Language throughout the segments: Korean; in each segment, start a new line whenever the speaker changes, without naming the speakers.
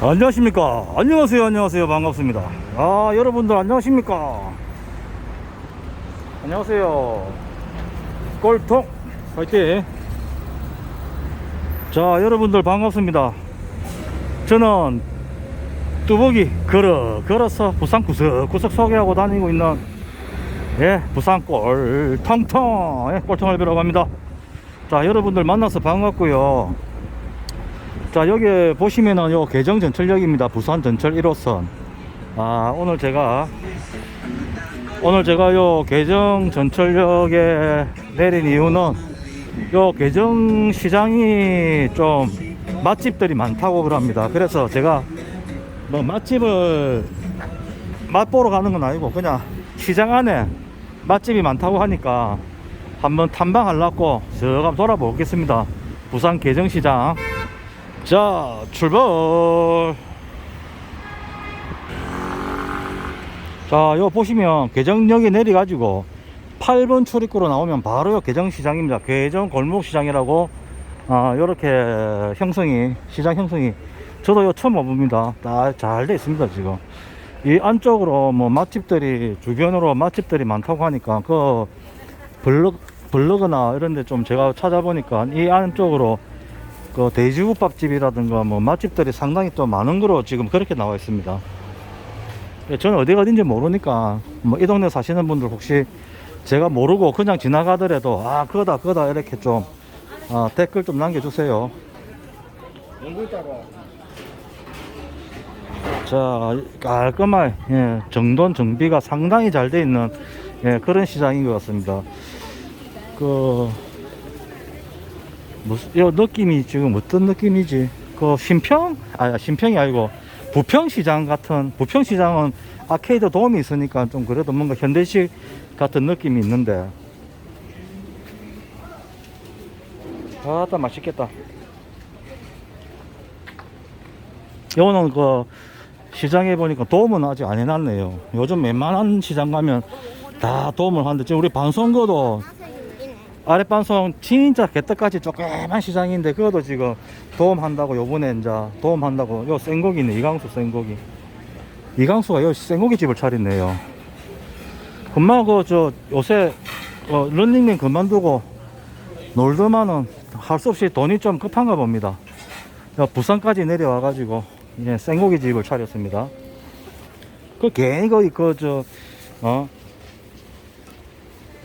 안녕하십니까? 안녕하세요 안녕하세요. 반갑습니다. 아 여러분들 안녕하십니까? 안녕하세요. 꼴통. 화이팅. 자 여러분들 반갑습니다. 저는 뚜벅이 걸어 걸어서 부산 구석구석 소개하고 다니고 있는 예 부산 예, 꼴통을 뵈러 갑니다. 자 여러분들 만나서 반갑고요 자 여기 보시면은 요 개정 전철역입니다. 부산 전철 1호선. 아 오늘 제가 오늘 제가 요 개정 전철역에 내린 이유는 요 개정 시장이 좀 맛집들이 많다고 그럽니다. 그래서 제가 뭐 맛집을 맛보러 가는 건 아니고 그냥 시장 안에 맛집이 많다고 하니까 한번 탐방하려고 저 한번 돌아보겠습니다. 부산 개정시장 자 출발. 자요 보시면 개정역에 내려 가지고 8번 출입구로 나오면 바로 요 개정시장입니다. 개정 골목시장이라고 아 요렇게 형성이 시장 형성이 저도 요 처음 와봅니다. 잘돼 있습니다 지금. 이 안쪽으로 뭐 맛집들이 주변으로 맛집들이 많다고 하니까 그 블럭 블로그나 이런 데 좀 제가 찾아보니까 이 안쪽으로 그 돼지국밥집이라든가 뭐 맛집들이 상당히 또 많은 거로 지금 그렇게 나와 있습니다. 예, 저는 어디가 어딘지 모르니까 뭐 이 동네 사시는 분들 혹시 제가 모르고 그냥 지나가더라도 아 그거다 그거다 이렇게 좀 아, 댓글 좀 남겨주세요. 자 깔끔한 예, 정돈 정비가 상당히 잘 돼 있는 예, 그런 시장인 것 같습니다. 그 무슨 요 느낌이 지금 어떤 느낌이지? 그 신평? 아 신평이 아니고 부평 시장 같은 부평 시장은 아케이드 도움이 있으니까 좀 그래도 뭔가 현대식 같은 느낌이 있는데 아따 맛있겠다. 요거는 그 시장에 보니까 도움은 아직 안 해놨네요. 요즘 웬만한 시장 가면 다 도움을 하는데 지금 우리 방송거도 아랫방송 진짜 개떡같이 조그만 시장인데 그것도 지금 도움한다고 요번에 이제 도움한다고 요 생고기네. 이강수 생고기. 이강수가 요 생고기 집을 차렸네요. 금방 그저 요새 어, 런닝맨 그만두고 놀더만은 할 수 없이 돈이 좀 급한가 봅니다. 야, 부산까지 내려와 가지고 예, 생고기 집을 차렸습니다. 그 괜히 거기 그저 어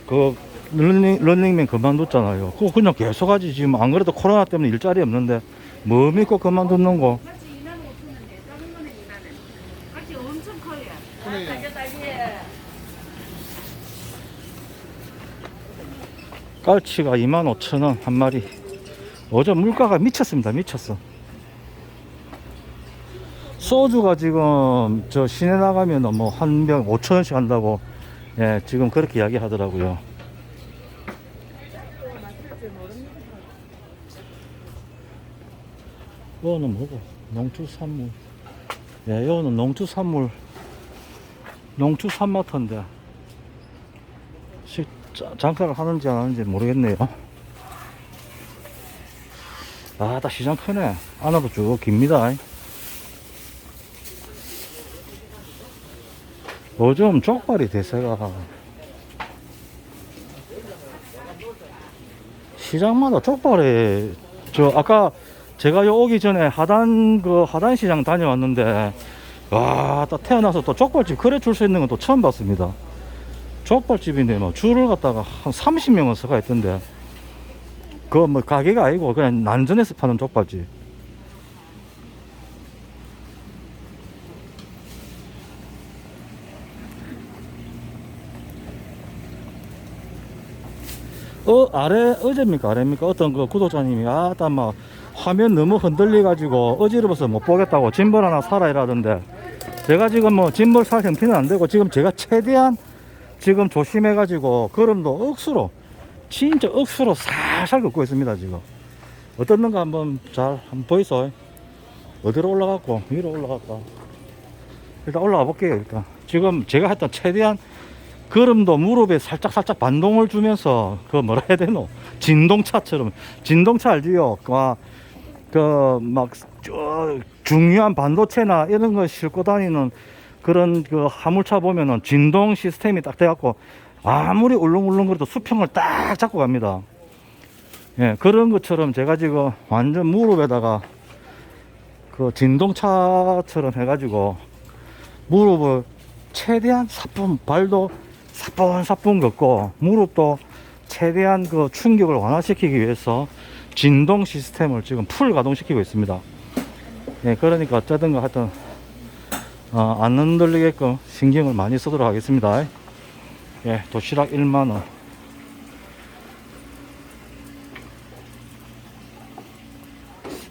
그 런닝, 런닝맨 그만뒀잖아요. 그거 그냥 계속 하지. 지금 안 그래도 코로나 때문에 일자리 없는데 뭐 믿고 그만뒀는 거.
같이 2만 5천원인데 작은 거는 2만원 같이 엄청 커요 가져다니에
깔치가 25,000원 한 마리. 어제 물가가 미쳤습니다. 미쳤어. 소주가 지금 저 시내 나가면 뭐 한 병 5,000원씩 한다고 예, 지금 그렇게 이야기 하더라고요. 이거는 뭐고? 농축산물. 예, 이거는 농축산물. 농축산마트인데. 식, 자- 장사를 하는지 안 하는지 모르겠네요. 아, 다 시장 크네. 안으로 쭉 깁니다. 요즘 족발이 대세가 시장마다 족발이 저 아까 제가 요 오기 전에 하단 그 하단 시장 다녀왔는데 와또 태어나서 또 족발집 그래 줄 수 있는 건 또 처음 봤습니다. 족발집인데 뭐 줄을 갖다가 한 30명은 서가 있던데 그거 뭐 가게가 아니고 그냥 난전에서 파는 족발집. 어 아래 어제입니까? 아래입니까? 어떤 그 구독자님이 아따 막 화면 너무 흔들려 가지고 어지러워서 못 보겠다고 짐벌 하나 사라 이라던데 제가 지금 뭐 짐벌 살 형편은 안 되고 지금 제가 최대한 지금 조심해 가지고 걸음도 억수로 진짜 억수로 살살 걷고 있습니다 지금. 어떻는가 한번 잘 한번 보이소 어디로 올라갔고 위로 올라갈까 일단 올라가 볼게요 일단. 지금 제가 했던 최대한 걸음도 무릎에 살짝 살짝 반동을 주면서 그 뭐라 해야 되노? 진동차처럼. 진동차 알지요? 와그막 중요한 반도체나 이런 거 싣고 다니는 그런 그 화물차 보면은 진동 시스템이 딱 돼갖고 아무리 울렁울렁거려도 수평을 딱 잡고 갑니다. 예, 그런 것처럼 제가 지금 완전 무릎에다가 그 진동차처럼 해가지고 무릎을 최대한 사뿐 발도 사뿐사뿐 걷고 무릎도 최대한 그 충격을 완화시키기 위해서 진동 시스템을 지금 풀 가동시키고 있습니다. 예, 그러니까 어쩌든가 하여튼 어, 안 흔들리게끔 신경을 많이 쓰도록 하겠습니다. 예, 도시락 1만원.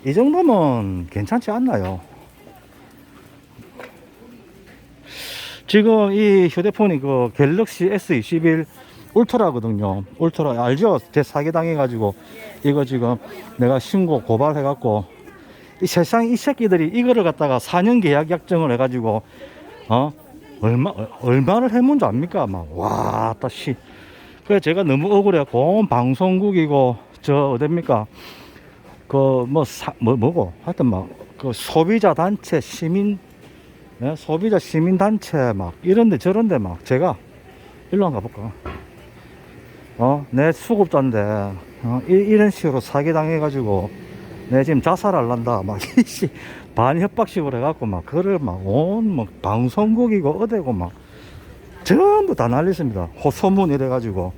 이 정도면 괜찮지 않나요? 지금 이 휴대폰이 그 갤럭시 S21 울트라거든요. 울트라 알죠? 제 사기 당해가지고 이거 지금 내가 신고 고발해갖고 이 세상 이 새끼들이 이거를 갖다가 4년 계약 약정을 해가지고 어 얼마 어, 얼마를 해문 줄 압니까? 막와 따씨. 그래 제가 너무 억울해갖고 온 방송국이고 저 어딥니까? 그 뭐 사 뭐 뭐고 하여튼 막 그 소비자 단체 시민 예? 소비자 시민 단체 막 이런데 저런데 막 제가 일로 한번 가볼까? 어, 내 수급자인데 어, 이, 이런 식으로 사기 당해 가지고 내 지금 자살할란다 막 이씨 반협박식으로 해갖고 막 그를 막온 뭐 방송국이고 어디고 막 전부 다 날렸습니다. 호소문 이래 가지고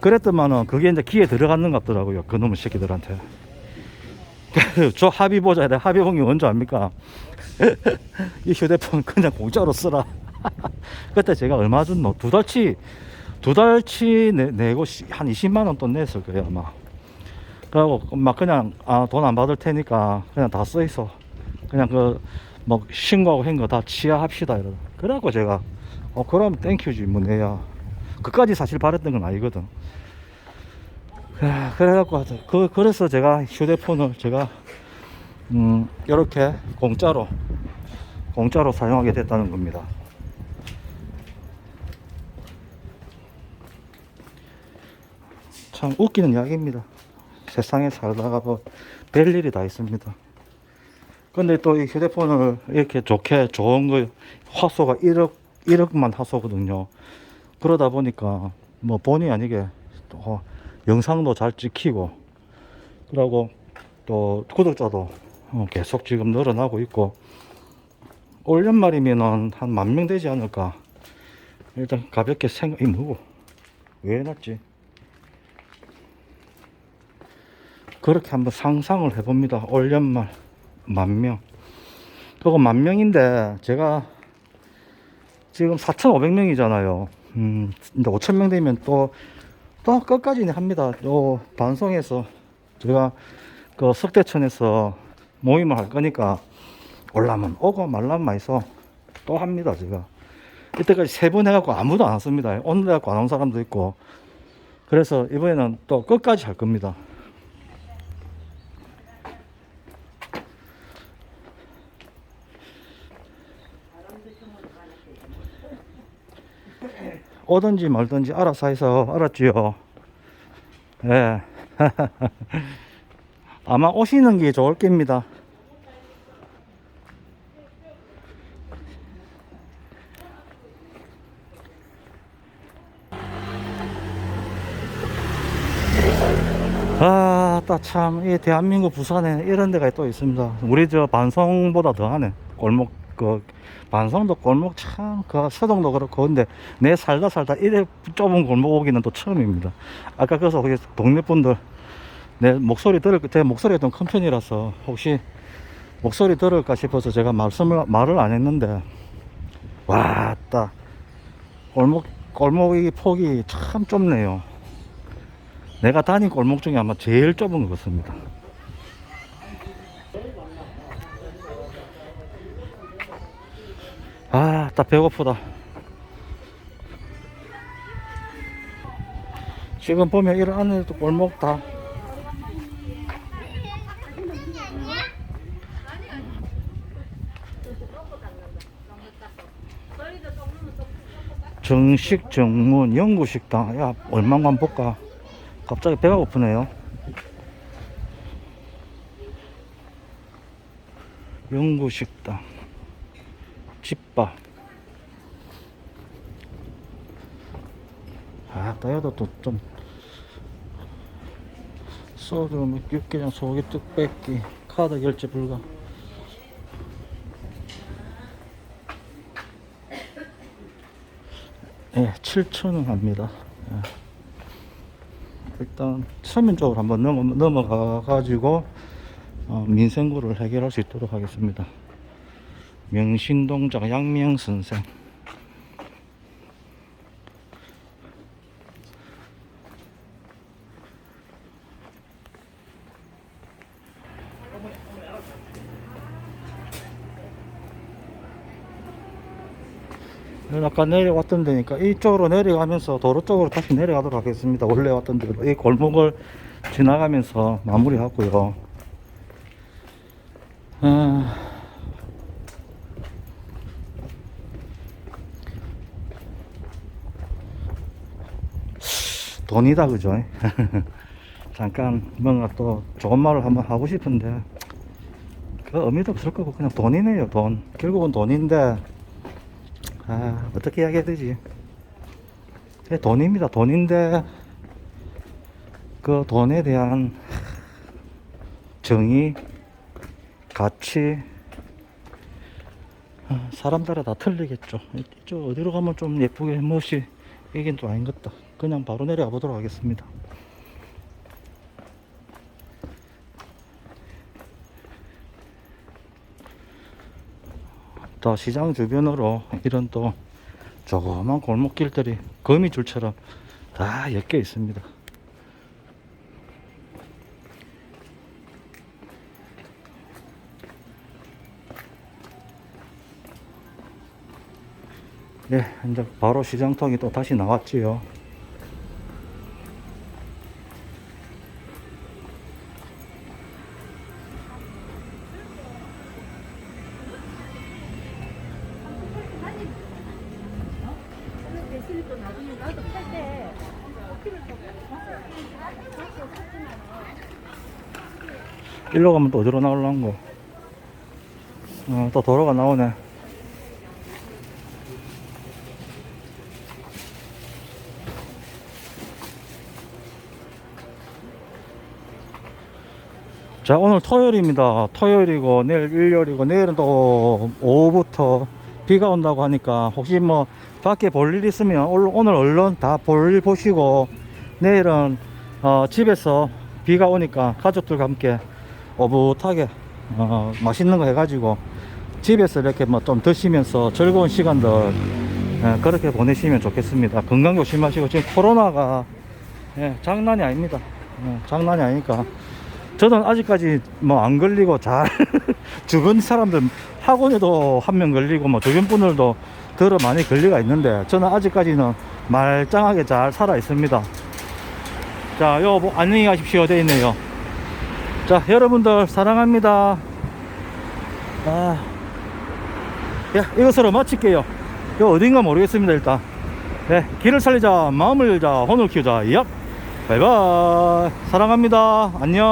그랬더만은 그게 이제 귀에 들어갔는 것 같더라고요. 그놈의 새끼들한테. 저 합의 보자. 내 합의 본게 뭔지 압니까? 이 휴대폰 그냥 공짜로 쓰라. 그때 제가 얼마 줬노? 두 달치, 두 달치 내, 내고 시- 한 20만원 돈 냈을 거예요, 아마. 그리고 막 그냥, 아, 돈 안 받을 테니까 그냥 다 써있어. 그냥 그, 뭐, 신고하고 한 거 다 취하합시다. 이러 그래갖고 제가, 어, 그럼 땡큐지, 뭐, 내야. 그까지 사실 바랬던 건 아니거든. 그래, 그래갖고, 그, 그래서 제가 휴대폰을 제가, 음, 이렇게 공짜로, 공짜로 사용하게 됐다는 겁니다. 참 웃기는 이야기입니다. 세상에 살다가 뭐 별 일이 다 있습니다. 근데 또 이 휴대폰을 이렇게 좋게 좋은 거 화소가 1억 1억만 화소거든요. 그러다 보니까 뭐 본의 아니게 또 영상도 잘 찍히고 그러고 또 구독자도 어, 계속 지금 늘어나고 있고 올 연말이면은 한 만 명 되지 않을까. 일단 가볍게 생각 이 뭐고 왜 해놨지? 그렇게 한번 상상을 해봅니다. 올 연말 만 명. 그거 만 명인데 제가 지금 4,500명이잖아요. 음, 근데 5,000명 되면 또, 또 끝까지 합니다. 요 방송에서 제가 그 석대천에서 모임을 할 거니까 올라면 오고 말라면 마이서 또 합니다. 제가. 이때까지 세 번 해갖고 아무도 안 왔습니다. 오늘 해갖고 안 온 사람도 있고. 그래서 이번에는 또 끝까지 할 겁니다. 오든지 말든지 알아서 해서 알았지요. 예. 아마 오시는 게 좋을 겁니다. 아, 따참, 이 대한민국 부산에 이런 데가 또 있습니다. 우리 저 반성보다 더 하네. 골목, 그, 반성도 골목 참, 그, 서동도 그렇고. 근데 내 살다 살다 이래 좁은 골목 오기는 또 처음입니다. 아까 그래서 동네 분들, 내 목소리 들을, 제 목소리가 좀 큰 편이라서 혹시 목소리 들을까 싶어서 제가 말씀을, 말을 안 했는데, 와, 따. 골목, 골목이 폭이 참 좁네요. 내가 다닌 골목 중에 아마 제일 좁은 것 같습니다. 아, 딱 배고프다. 지금 보면 이런 안에도 골목 다. 정식 정문 영구식당 야 얼마만 볼까 갑자기 배가 고프네요 영구식당 집밥 아 따여도 또좀 소주 맥주 육개장 소고기 뚝배기 카드 결제 불가 예, 7,000원 합니다. 예. 일단 서면 쪽으로 한번 넘어, 넘어가 가지고 어, 민생구를 해결할 수 있도록 하겠습니다. 명신동작 양명 선생. 여기 아까 내려왔던 데니까 이쪽으로 내려가면서 도로 쪽으로 다시 내려가도록 하겠습니다. 원래 왔던 데로 이 골목을 지나가면서 마무리하고요. 아... 돈이다 그죠? 잠깐 뭔가 또 좋은 말을 한번 하고 싶은데 그 의미도 없을 거고 그냥 돈이네요 돈 결국은 돈인데 아, 어떻게 이야기해야 되지? 예, 돈입니다. 돈인데, 그 돈에 대한 정의, 가치, 아, 사람들에 다 틀리겠죠. 이쪽 어디로 가면 좀 예쁘게 멋이 이긴 또 아닌 것 같다. 그냥 바로 내려가 보도록 하겠습니다. 또 시장 주변으로 이런 또 조그만 골목길들이 거미줄처럼 다 엮여 있습니다. 네, 이제 바로 시장통이 또 다시 나왔지요. 일로 가면 또 어디로 나올란 거? 어, 또 도로가 나오네. 자, 오늘 토요일입니다. 토요일이고, 내일 일요일이고, 내일은 또 오후부터 비가 온다고 하니까, 혹시 뭐, 밖에 볼 일 있으면, 올- 오늘 얼른 다 볼 일 보시고, 내일은, 어, 집에서 비가 오니까 가족들과 함께 오붓하게, 어, 맛있는 거 해가지고, 집에서 이렇게 뭐 좀 드시면서 즐거운 시간들, 예, 그렇게 보내시면 좋겠습니다. 건강 조심하시고, 지금 코로나가, 예, 장난이 아닙니다. 예, 장난이 아니니까. 저는 아직까지 뭐 안 걸리고 잘 주변 사람들 학원에도 한 명 걸리고 뭐 주변 분들도 들어 많이 걸리가 있는데 저는 아직까지는 말짱하게 잘 살아 있습니다. 자, 요 뭐, 안녕히 가십시오 돼 있네요. 자, 여러분들 사랑합니다. 아, 야, 이것으로 마칠게요. 요 어딘가 모르겠습니다 일단. 네, 길을 살리자, 마음을 열자, 혼을 키우자. 얍. 바이바이. 사랑합니다. 안녕.